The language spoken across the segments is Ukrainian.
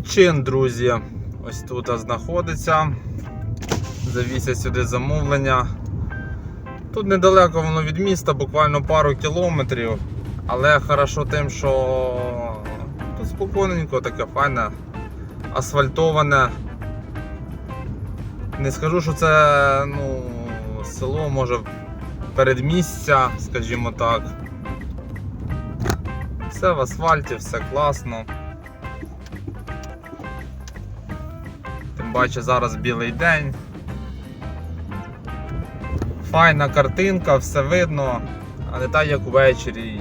Клітчин, друзі. Ось тут знаходиться. Завісять сюди замовлення. Тут недалеко воно від міста, буквально пару кілометрів. Але хорошо тим, що тут спокійненько, таке файне, асфальтоване. Не скажу, що це ну, село, може передмістя, скажімо так. Все в асфальті, все класно. Паче зараз білий день. Файна картинка, все видно, а не так як ввечері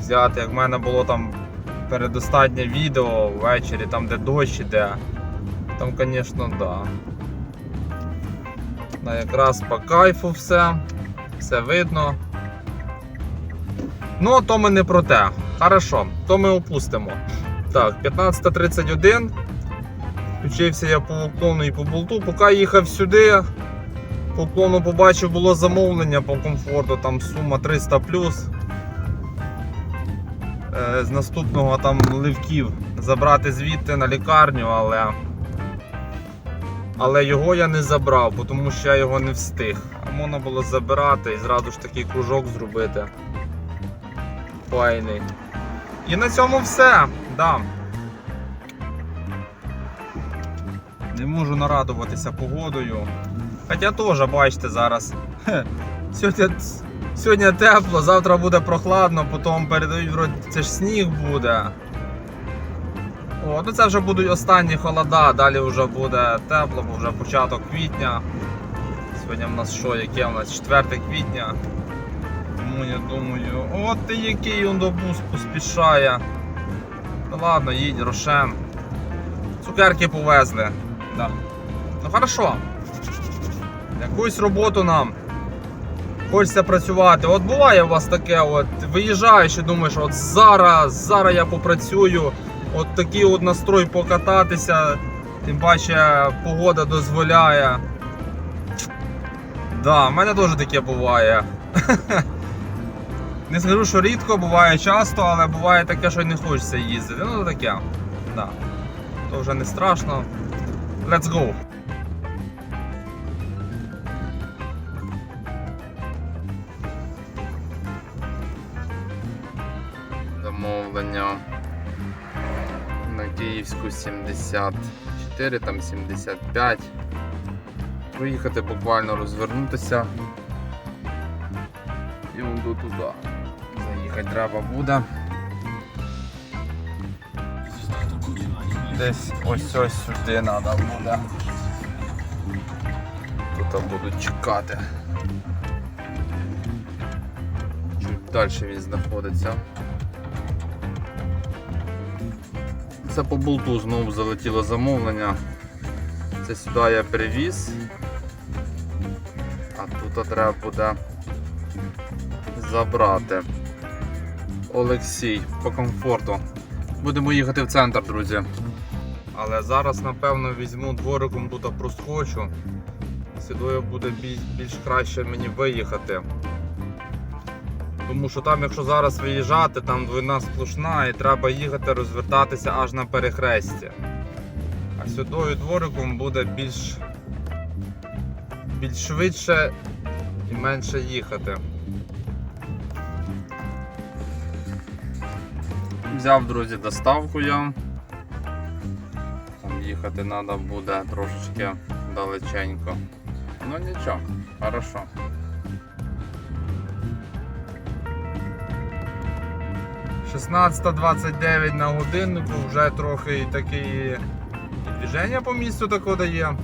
взяти, як в мене було там передостатнє відео ввечері, там де дощ іде. Там, звісно, да. Да, якраз по кайфу все, все видно. Ну, то ми не про те. Хорошо, то ми опустимо. Так, 15.31. Включився я по уклону і по болту. Поки їхав сюди, по уклону побачив, було замовлення по комфорту, там сума 300 Е, З наступного там ливків забрати звідти на лікарню, але. Але його я не забрав, тому що я його не встиг. А можна було забирати і зразу ж такий кружок зробити. Файний. І на цьому все. Да. Не можу нарадуватися погодою. Хоча теж, бачите, зараз. Сьогодні, сьогодні тепло, завтра буде прохладно, потім передають, вроді, це ж сніг буде. О, ну це вже будуть останні холода, далі вже буде тепло, бо вже початок квітня. Сьогодні в нас що, яке в нас 4 квітня. Тому я думаю, от ти який он до бус поспішає. Ну ладно, їдь, Рошен. Цукерки повезли. Да. Ну хорошо. Якусь роботу нам. Хочеться працювати. От буває у вас таке, от виїжджаєш і думаєш, от зараз, зараз я попрацюю, от такий от настрой покататися, тим паче погода дозволяє. Да, в мене теж таке буває. Не скажу, що рідко, буває часто, але буває таке, що не хочеться їздити. Ну таке. Да. То вже не страшно. Let's go! Замовлення на Київську 74, там 75. Проїхати буквально розвернутися. І он до туди. Заїхати треба буде. Десь ось ось сюди треба буде. Тут будуть чекати. Чуть далі він знаходиться. Це по болту знову залетіло замовлення. Це сюди я привіз. А тут треба буде забрати. Олексій по комфорту. Будемо їхати в центр, друзі. Але зараз, напевно, візьму двориком тут проскочу. Сюди буде більш, більш краще мені виїхати. Тому що там, якщо зараз виїжджати, там двойна сплошна і треба їхати розвертатися аж на перехресті. А сюди двориком буде більш, більш швидше і менше їхати. Взяв, друзі, доставку я. Їхати треба буде трошечки далеченько. Ну нічого, хорошо. Шістнадцята 29 на годиннику, вже трохи таке движення по місту таке дає.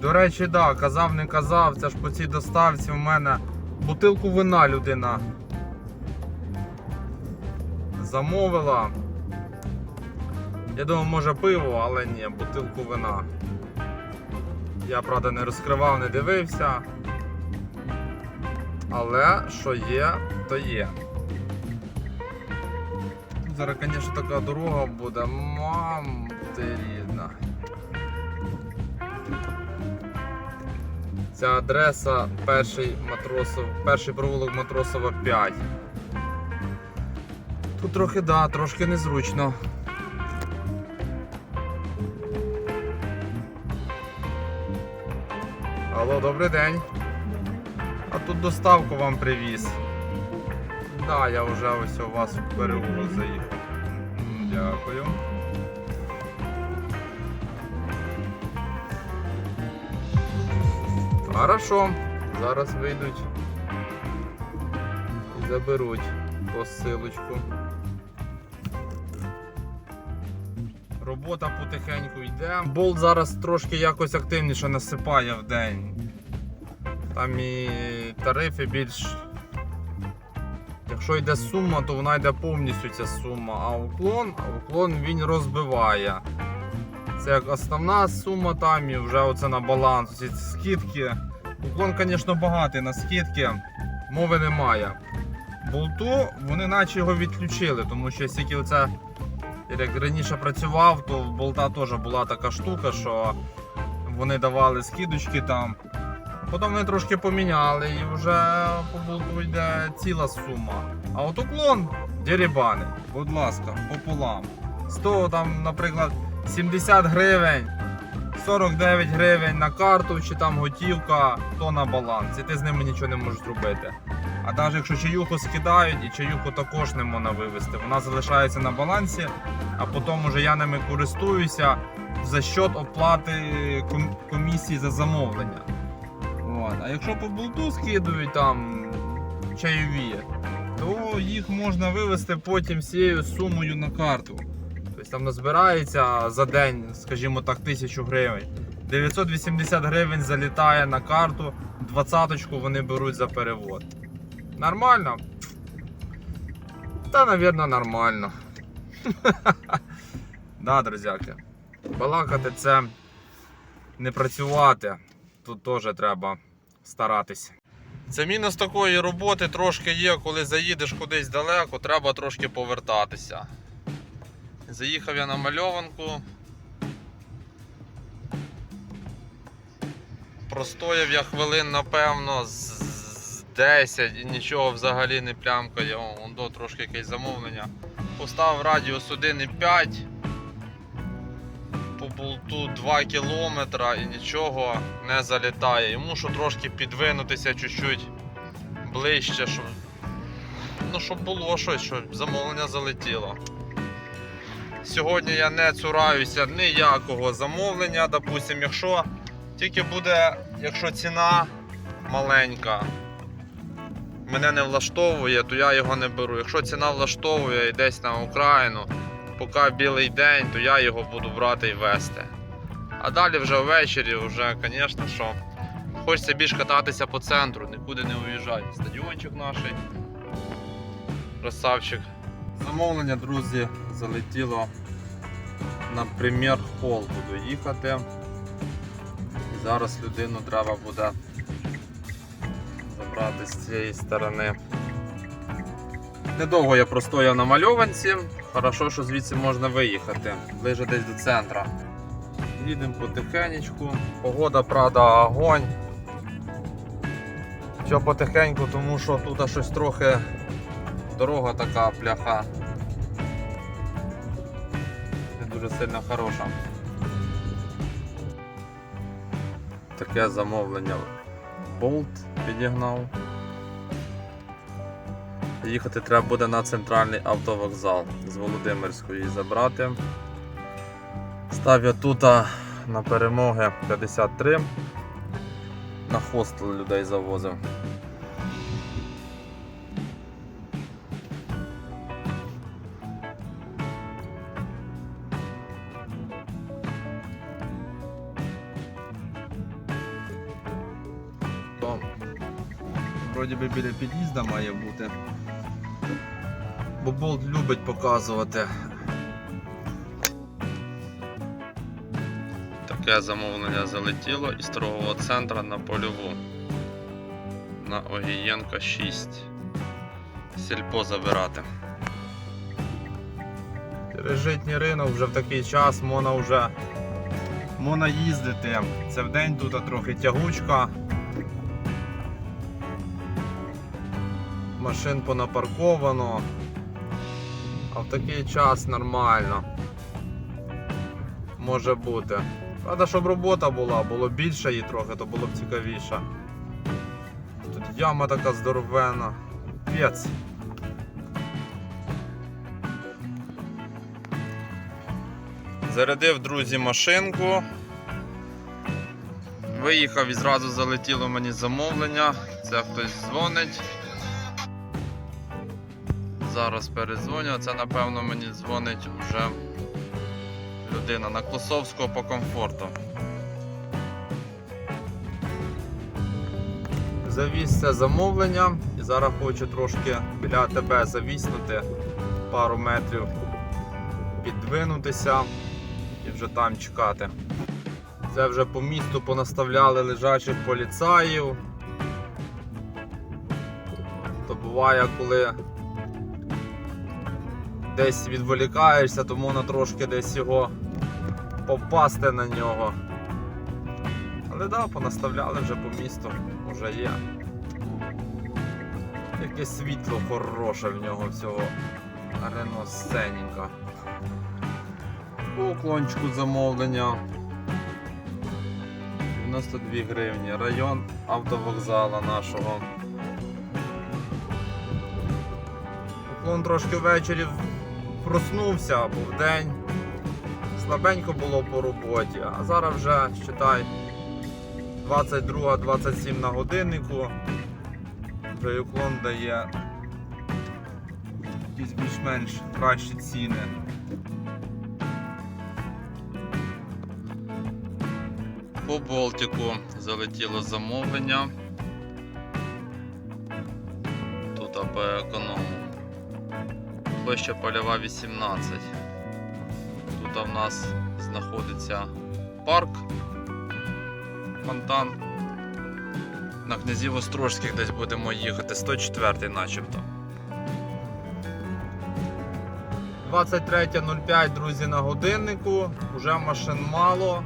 До речі, да, казав, не казав, це ж по цій доставці в мене бутилку вина людина замовила. Я думав, може пиво, але ні, бутилку вина. Я, правда, не розкривав, не дивився. Але що є, то є. Зараз, звісно, така дорога буде. Мам ти Ця адреса перший матросов, перший провулок Матросова 5. Тут трохи да, трошки незручно. Алло, добрий день. А тут доставку вам привіз. Да, я вже ось у вас в переулок заїхав. Дякую. Хорошо, зараз вийдуть і заберуть посилочку. Робота потихеньку йде. Болт зараз трошки якось активніше насипає в день. Там і тарифи більш. Якщо йде сума, то вона йде повністю ця сума. А уклон, а уклон він розбиває. Це як основна сума там і вже оце на баланс. Ці скидки. Уклон, звісно, багатий на скидки, мови немає. Болту вони наче його відключили, тому що стільки оце, як раніше працював, то в болта теж була така штука, що вони давали скидочки там. Потім вони трошки поміняли і вже по болту йде ціла сума. А от уклон дерибани, будь ласка, пополам. З того там, наприклад, 70 гривень, 49 гривень на карту чи там готівка, то на баланс. І ти з ними нічого не можеш зробити. А навіть якщо чаюху скидають, і чаюху також не можна вивезти. Вона залишається на балансі, а потім уже я ними користуюся за счет оплати комісії за замовлення. От. А якщо по болту скидують там чайові, то їх можна вивезти потім всією сумою на карту. Тобто там назбирається за день, скажімо так, тисячу гривень. 980 гривень залітає на карту, двадцяточку вони беруть за перевод. Нормально? Та, навірно, нормально. да, друзяки. Балакати це не працювати. Тут теж треба старатися. Це мінус такої роботи трошки є, коли заїдеш кудись далеко, треба трошки повертатися. Заїхав я на мальованку. Простояв я хвилин, напевно, з з 10 і нічого взагалі не плямкає. О, до трошки якесь замовлення. Поставив радіус 1,5 по болту 2 км і нічого не залітає. І мушу трошки підвинутися чуть-чуть ближче, щоб, ну, щоб було щось, щоб замовлення залетіло. Сьогодні я не цураюся ніякого замовлення. Допустим, якщо тільки буде, якщо ціна маленька, мене не влаштовує, то я його не беру. Якщо ціна влаштовує і десь на Україну, поки білий день, то я його буду брати і вести. А далі вже ввечері, вже, звісно, що хочеться більш кататися по центру, нікуди не уїжджати. Стадіончик наш. Красавчик. Замовлення, друзі, залетіло на прем'єр хол буду їхати. І зараз людину треба буде забрати з цієї сторони. Недовго я простояв на мальованці. Хорошо, що звідси можна виїхати, ближе десь до центра. Їдемо потихенечку. Погода, правда, огонь. Що потихеньку, тому що тут щось трохи дорога така пляха. Не дуже сильно хороша. Таке замовлення. Болт підігнав. Їхати треба буде на центральний автовокзал з Володимирської забрати. Став тут на перемоги 53. На хостел людей завозив. Біля під'їзда має бути. Бо болт любить показувати. Таке замовлення залетіло із торгового центру на польову. На Огієнка 6. Сільпо забирати. Житній ринок вже в такий час можна вже можна їздити. Це в день тут трохи тягучка. Машин понапарковано. А в такий час нормально. Може бути. Правда, щоб робота була, було більше її трохи, то було б цікавіше. Тут яма така здоровенна. Пець. Зарядив друзі машинку. Виїхав і зразу залетіло мені замовлення. Це хтось дзвонить. Зараз перезвоню. Це напевно мені дзвонить вже людина на Клосовського по комфорту. Завіз це замовлення і зараз хочу трошки біля тебе завіснути пару метрів, піддвинутися і вже там чекати. Це вже по місту понаставляли лежачих поліцаїв. То буває, коли десь відволікаєшся, то можна трошки десь його попасти на нього. Але да, понаставляли вже по місту, вже є. Яке світло хороше в нього всього. Рено сценінка. По уклончику замовлення. 92 гривні. Район автовокзала нашого. Уклон трошки ввечері проснувся, бо в день слабенько було по роботі, а зараз вже читай 22-27 на годиннику. Вже уклон дає якісь більш-менш кращі ціни. По Болтику залетіло замовлення. Тут по економу. Площа польова 18. Тут в нас знаходиться парк, фонтан. На князів Острожських десь будемо їхати, 104 начебто. 23.05, друзі, на годиннику. Уже машин мало.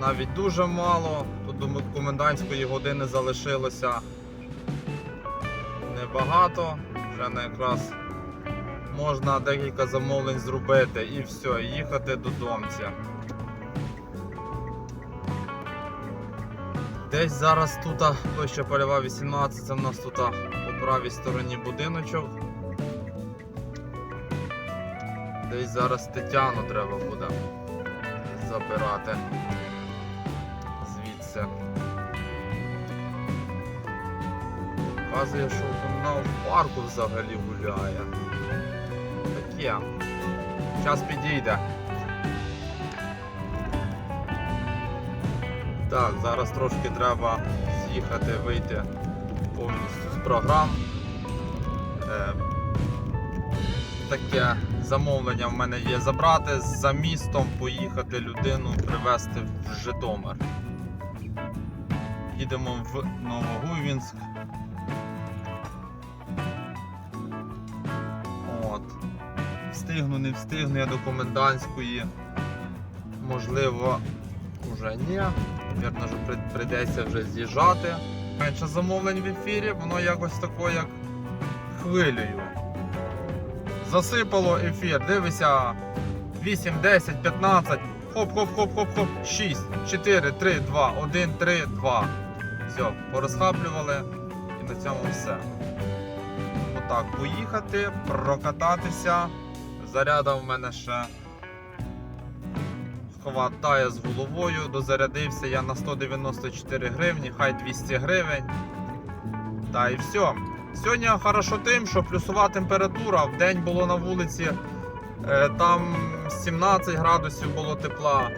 Навіть дуже мало. Тут до комендантської години залишилося небагато. Вже на якраз можна декілька замовлень зробити і все, їхати додомці. Десь зараз тут площа польова 18, це в нас тут по правій стороні будиночок. Десь зараз Тетяну треба буде забирати Показує, що вона в парку взагалі гуляє. Таке. Час підійде. Так, зараз трошки треба з'їхати, вийти повністю з програм. Е, таке замовлення в мене є забрати за містом, поїхати людину, привезти в Житомир. Їдемо в Новогуйвінськ. Встигну, не встигну я до комендантської. Можливо, вже ні. Вірно, що прийдеться вже з'їжджати. Менше замовлень в ефірі, воно якось тако, як хвилею. Засипало ефір, дивися 8, 10, 15, хоп-хоп-хоп-хоп-хоп, 6, 4, 3, 2, 1, 3, 2. Все, порозхаплювали і на цьому все. Отак, поїхати, прокататися. Заряда в мене ще хватає з головою, дозарядився я на 194 гривні, хай 200 гривень. Та і все. Сьогодні хорошо тим, що плюсова температура, в день було на вулиці е, там 17 градусів було тепла.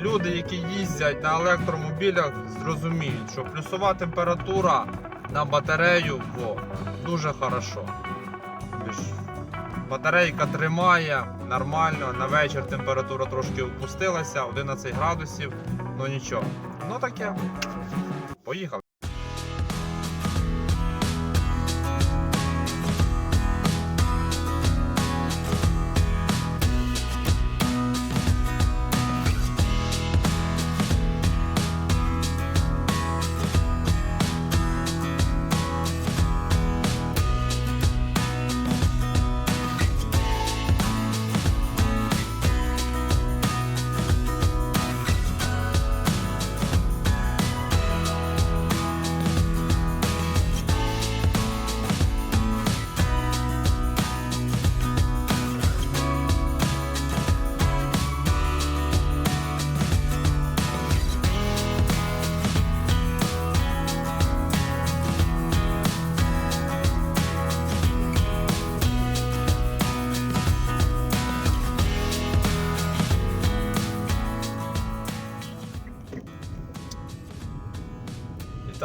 Люди, які їздять на електромобілях, зрозуміють, що плюсова температура на батарею во, дуже хорошо. Батарейка тримає нормально. На вечір температура трошки опустилася, 11 градусів, ну нічого. Ну таке. Поїхали.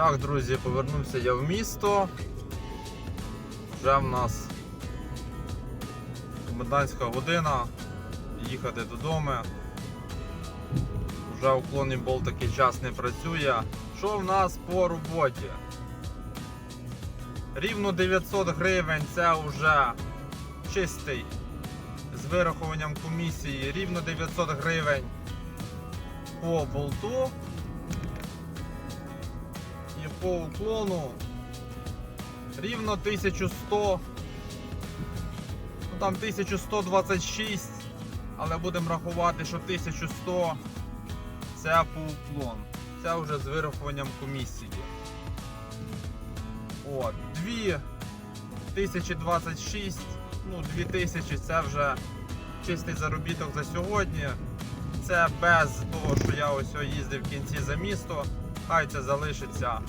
Так, друзі, повернувся я в місто. Вже в нас комендантська година. Їхати додому. Вже уклонний бол такий час не працює. Що в нас по роботі? Рівно 900 гривень це вже чистий з вирахуванням комісії. Рівно 900 гривень по болту. По уклону рівно 1100. Ну там 1126, але будемо рахувати, що 1100 це по уклон. Це вже з вирахуванням комісії. От, 2026, ну 2000 це вже чистий заробіток за сьогодні. Це без того, що я ось їздив в кінці за місто. Хай це залишиться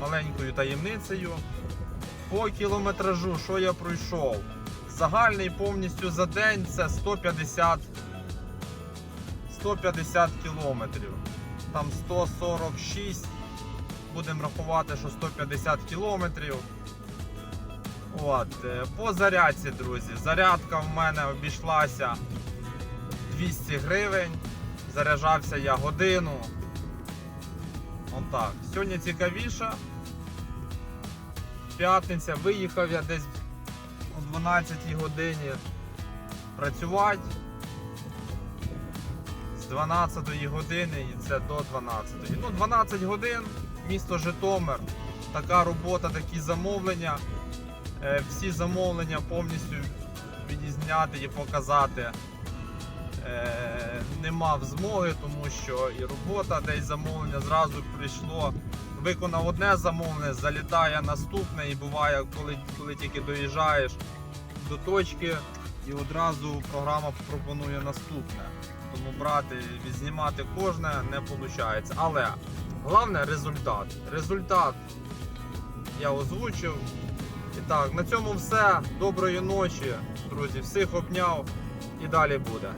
маленькою таємницею. По кілометражу, що я пройшов? Загальний повністю за день це 150 150 кілометрів. Там 146. Будемо рахувати, що 150 кілометрів. От. е, По зарядці, друзі. Зарядка в мене обійшлася 200 гривень. Заряджався я годину. Отак. Сьогодні цікавіше. П'ятниця. Виїхав я десь о 12 годині працювати. З 12 години і це до 12. Ну, 12 годин, місто Житомир. Така робота, такі замовлення. Е, Всі замовлення повністю відізняти і показати не мав змоги, тому що і робота, десь замовлення зразу прийшло. Виконав одне замовлення, залітає наступне, і буває, коли, коли тільки доїжджаєш до точки, і одразу програма пропонує наступне. Тому брати, відзнімати кожне не виходить. Але головне результат. Результат я озвучив. І так, на цьому все. Доброї ночі, друзі. Всіх обняв і далі буде.